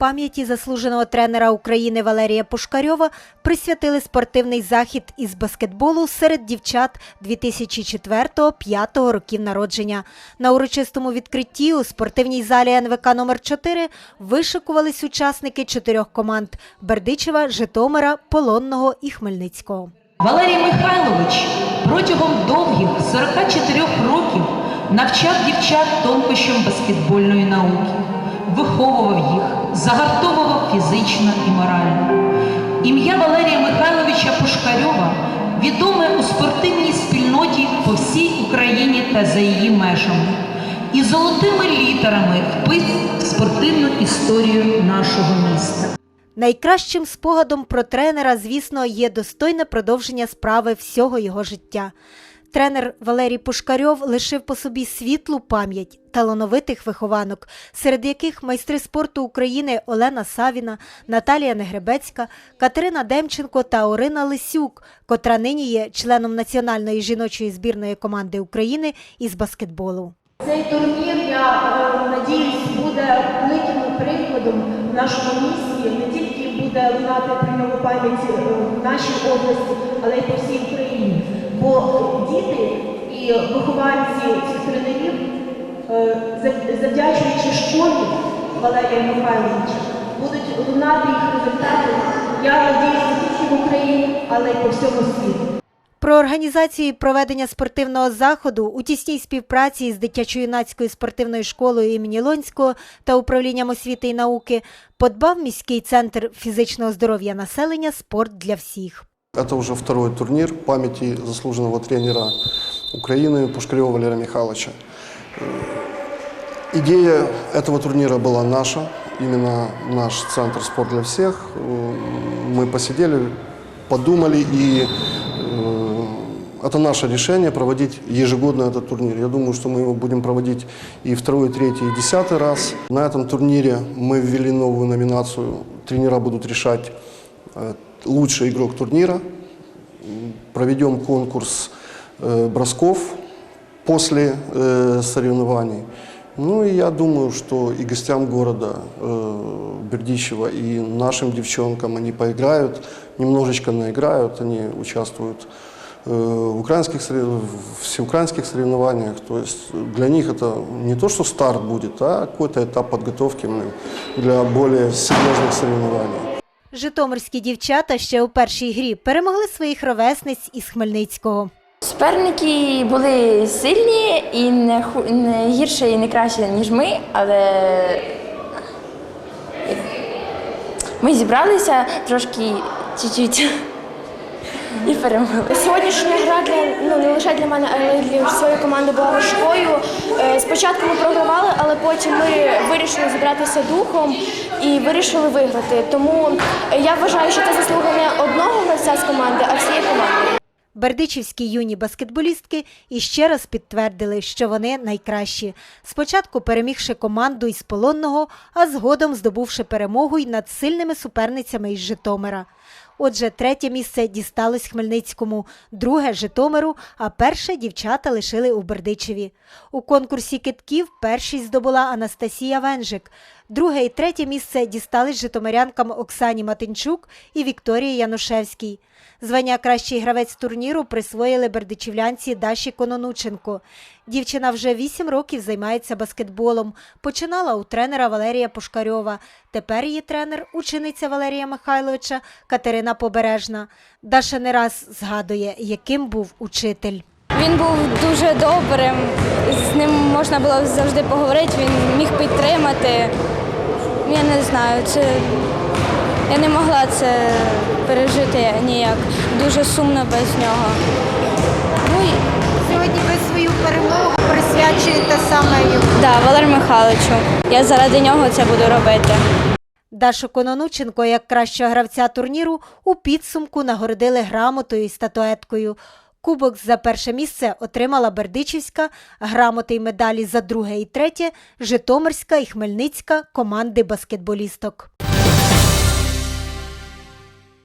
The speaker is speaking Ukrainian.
Пам'яті заслуженого тренера України Валерія Пушкарьова присвятили спортивний захід із баскетболу серед дівчат 2004-2005 років народження. На урочистому відкритті у спортивній залі НВК номер 4 вишикувались учасники чотирьох команд Бердичева, Житомира, Полонного і Хмельницького. Валерій Михайлович протягом довгих 44 років навчав дівчат тонкощам баскетбольної науки, виховував їх, загартовував фізично і морально. Ім'я Валерія Михайловича Пушкарьова відоме у спортивній спільноті по всій Україні та за її межами. І золотими літерами впис в спортивну історію нашого міста. Найкращим спогадом про тренера, звісно, є достойне продовження справи всього його життя. Тренер Валерій Пушкарьов лишив по собі світлу пам'ять талановитих вихованок, серед яких майстри спорту України Олена Савіна, Наталія Негребецька, Катерина Демченко та Орина Лисюк, котра нині є членом національної жіночої збірної команди України із баскетболу. Цей турнір, я е, надіюсь, буде великим прикладом в нашому місті. Не тільки буде лунати про нього пам'ять е, в нашій області, але й по всій Україні. Бо діти і вихованці тренерів, е, завдячуючи школі Валерія Михайловича, будуть лунати їх результати. Я надіюсь не тільки в Україні, але й по всьому світу. Про організацію проведення спортивного заходу у тісній співпраці з дитячо-юнацькою спортивною школою імені Лонського та управлінням освіти і науки подбав міський центр фізичного здоров'я населення Спорт для всіх. Это уже второй турнир памяти заслуженного тренера Украины Пушкарева Валерия Михайловича. Идея этого турнира была наша, именно наш центр «Спорт для всех». Мы посидели, подумали, и э, это наше решение проводить ежегодно этот турнир. Я думаю, что мы его будем проводить и второй, третий, и десятый раз. На этом турнире мы ввели новую номинацию. Тренера будут решать э, лучший игрок турнира. Проведем конкурс э, бросков после э, соревнований. Ну и я думаю, что и гостям города э, Бердичева, и нашим девчонкам они поиграют, немножечко наиграют, они участвуют э, в украинских в всеукраинских соревнованиях. То есть для них это не то, что старт будет, а какой-то этап подготовки для более серьезных соревнований. Житомирські дівчата ще у першій грі перемогли своїх ровесниць із Хмельницького. Суперники були сильні і не, ху- не гірше і не краще, ніж ми, але ми зібралися трошки чуть-чуть і перемогли. Сьогоднішня гра для ну не лише для мене, але й для своєї команди була важкою. Е, Спочатку ми програвали, але потім ми вирішили зібратися духом і вирішили виграти. Тому я вважаю, що це заслуга не одного гравця з команди, а всієї команди. Бердичівські юні баскетболістки іще раз підтвердили, що вони найкращі. Спочатку перемігши команду із Полонного, а згодом здобувши перемогу й над сильними суперницями із Житомира. Отже, третє місце дісталось Хмельницькому, друге Житомиру, а перше дівчата лишили у Бердичеві. У конкурсі китків першість здобула Анастасія Венжик. Друге і третє місце дістались житомирянкам Оксані Матинчук і Вікторії Янушевській. Звання кращий гравець турніру присвоїли бердичівлянці Даші Кононученко. Дівчина вже вісім років займається баскетболом. Починала у тренера Валерія Пушкарьова. Тепер її тренер, учениця Валерія Михайловича Катерина Побережна. Даша не раз згадує, яким був учитель. Він був дуже добрим, з ним можна було завжди поговорити, він міг підтримати. Я не знаю, це я не могла це пережити ніяк. Дуже сумно без нього. Ну і Сьогодні ви свою перемогу присвячуєте саме йому. да, Валерію Михайловичу. Я заради нього це буду робити. Дашу Кононученко, як кращого гравця турніру, у підсумку нагородили грамотою і статуеткою. Кубок за перше місце отримала Бердичівська, грамоти й медалі за друге і третє Житомирська і Хмельницька команди баскетболісток.